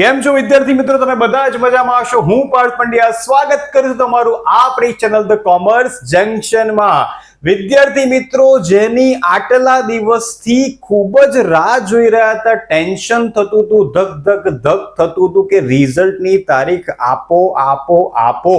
કેમ છો વિદ્યાર્થી મિત્રો? તમે બધા જ મજામાં હશો. હું પાર્થ પંડ્યા. સ્વાગત કરું છું તમારું આપણી ચેનલ ધ કોમર્સ જંકશનમાં. વિદ્યાર્થી મિત્રો, જેની આટલા દિવસથી ખૂબ જ રાહ જોઈ રહ્યા હતા. ટેન્શન થતું હતું, ધક ધક ધક થતું હતું કે રિઝલ્ટની તારીખ આપો આપો આપો.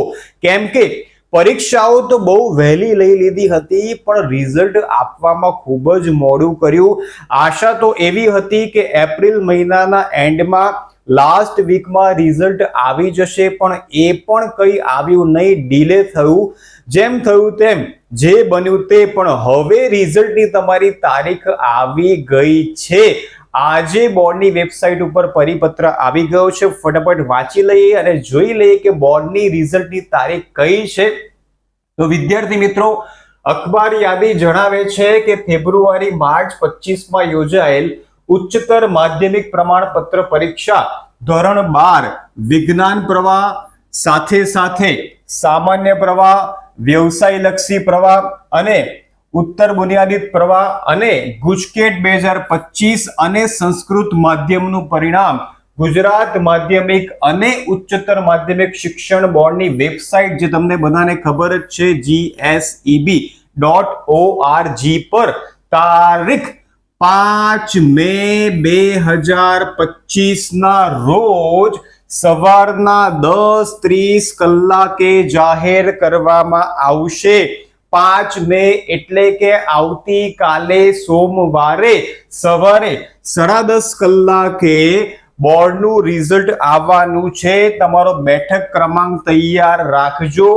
કેમ કે પરીક્ષાઓ તો બહુ વહેલી લઈ લીધી હતી, પણ રિઝલ્ટ આપવામાં ખૂબ જ મોડું કર્યું. આશા તો એવી હતી કે એપ્રિલ મહિનાના એન્ડમાં લાસ્ટ વીકમાં રિઝલ્ટ આવી જશે, પણ એ પણ કંઈ આવ્યું નહીં. ડીલે થયું. જેમ થયું તેમ, જે બન્યું તે પણ હવે રિઝલ્ટની તમારી તારીખ આવી ગઈ છે. આજે બોર્ડની વેબસાઇટ ઉપર પરિપત્ર આવી ગયો છે. ફટાફટ વાંચી લઈએ અને જોઈ લઈએ કે બોર્ડની રિઝલ્ટની તારીખ કઈ છે. તો વિદ્યાર્થી મિત્રો, અખબાર યાદી જણાવે છે કે ફેબ્રુઆરી, માર્ચ પચીસમાં યોજાયેલ ઉચ્ચતર માધ્યમિક પ્રમાણપત્ર પરીક્ષા ધોરણ બાર, વિજ્ઞાન પ્રવાહ, સાથે સાથે સામાન્ય પ્રવાહ, વ્યવસાયલક્ષી પ્રવાહ અને ઉત્તર બુનિયાદી પ્રવાહ અને ગુજકેટ બે હજાર પચીસ અને સંસ્કૃત માધ્યમનું પરિણામ. ગુજરાત માધ્યમિક અને ઉચ્ચતર માધ્યમિક શિક્ષણ બોર્ડની વેબસાઇટ જે તમને બધાને ખબર જ છે જીએસઈબી ડોટ ઓઆરજી પર. તારીખ પાંચ મે બે હજાર પચીસના રોજ સવારના દસ ત્રીસ કલાકે જાહેર કરવામાં આવશે. પાંચ મે એટલે કે આવતીકાલે સોમવારે સવારે સાડા દસ કલાકે બોર્ડનું રિઝલ્ટ આવવાનું છે. તમારો બેઠક ક્રમાંક તૈયાર રાખજો.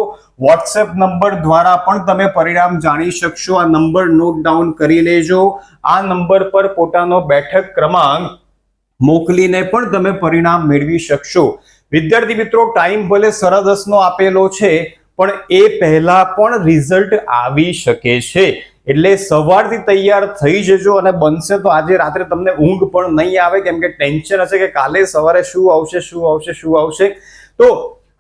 વોટ્સએપ નંબર દ્વારા પણ તમે પરિણામ જાણી શકશો. આ નંબર નોટ ડાઉન કરી લેજો. આ નંબર પર પોતાનો બેઠક ક્રમાંક મોકલીને પણ તમે પરિણામ મેળવી શકશો. વિદ્યાર્થી મિત્રો ટાઈમ ભલે સાડા આપેલો છે, પણ એ પહેલા પણ રિઝલ્ટ આવી શકે છે. એટલે સવારથી તૈયાર થઈ જજો અને બનશે તો આજે રાત્રે તમને ઊંઘ પણ નહીં આવે. કેમ કે ટેન્શન હશે કે કાલે સવારે શું આવશે શું આવશે શું આવશે. તો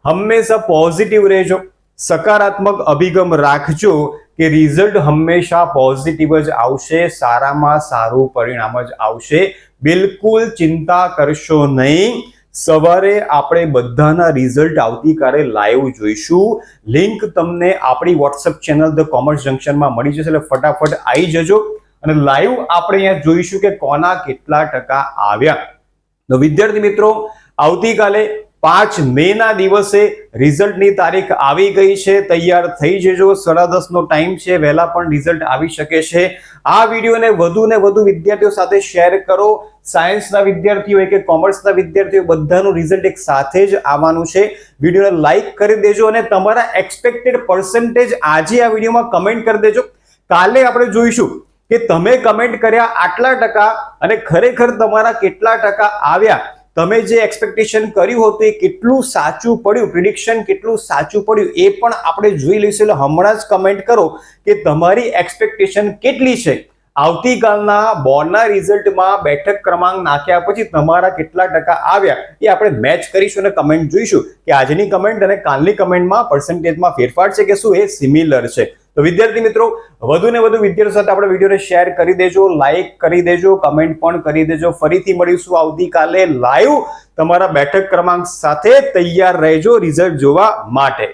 હંમેશા પોઝિટિવ રહેજો. સકારાત્મક અભિગમ રાખજો કે રિઝલ્ટ હંમેશા પોઝિટિવ જ આવશે, સારામાં સારું પરિણામ જ આવશે. બિલકુલ ચિંતા કરશો નહીં. સવારે આપણે બધાના રિઝલ્ટ આવતીકાલે લાઈવ જોઈશું. લિંક તમને આપણી વોટ્સઅપ ચેનલ ધ કોમર્સ જંકશનમાં મળી જશે, એટલે ફટાફટ આવી જજો. અને લાઈવ આપણે અહીંયા જોઈશું કે કોના કેટલા ટકા આવ્યા. તો વિદ્યાર્થી મિત્રો, આવતીકાલે પાંચ મે ના દિવસે રિઝલ્ટની તારીખ આવી ગઈ છે. તૈયાર થઈ જજો. સાડા દસ નો ટાઈમ છે. વહેલા પણ રિઝલ્ટ આવી શકે છે. આ વિડીયોને વધુ ને વધુ વિદ્યાર્થીઓ સાથે શેર કરો. સાયન્સના વિદ્યાર્થીઓ કે કોમર્સના વિદ્યાર્થીઓ બધાનું રિઝલ્ટ એક સાથે જ આવવાનું છે. વિડીયોને લાઈક કરી દેજો અને તમારા એક્સપેક્ટેડ પર્સન્ટેજ આજે આ વિડીયોમાં કમેન્ટ કરી દેજો. કાલે આપણે જોઈશું કે તમે કમેન્ટ કર્યા આટલા ટકા અને ખરેખર તમારા કેટલા ટકા આવ્યા. તમે જે એક્સપેક્ટેશન કર્યું હતું એ કેટલું સાચું પડ્યું પ્રિડિક્શન કેટલું સાચું પડ્યું એ પણ આપણે જોઈ લઈશું. એટલે હમણાં જ કમેન્ટ કરો કે તમારી એક્સપેક્ટેશન કેટલી છે. આવતીકાલના બોર્ડના રિઝલ્ટમાં બેઠક ક્રમાંક નાખ્યા પછી તમારા કેટલા ટકા આવ્યા એ આપણે મેચ કરીશું અને કમેન્ટ જોઈશું કે આજની કમેન્ટ અને કાલની કમેન્ટમાં પર્સન્ટેજમાં ફેરફાર છે કે શું? એ સિમિલર છે. તો વિદ્યાર્થી મિત્રો, વધુ ને વધુ વિદ્યાર્થીઓ સાથે આપણે વિડીયોને શેર કરી દેજો લાઈક કરી દેજો કમેન્ટ પણ કરી દેજો. ફરીથી મળીશું આવતીકાલે લાઈવ તમારા બેઠક ક્રમાંક સાથે તૈયાર રહેજો રિઝલ્ટ જોવા માટે.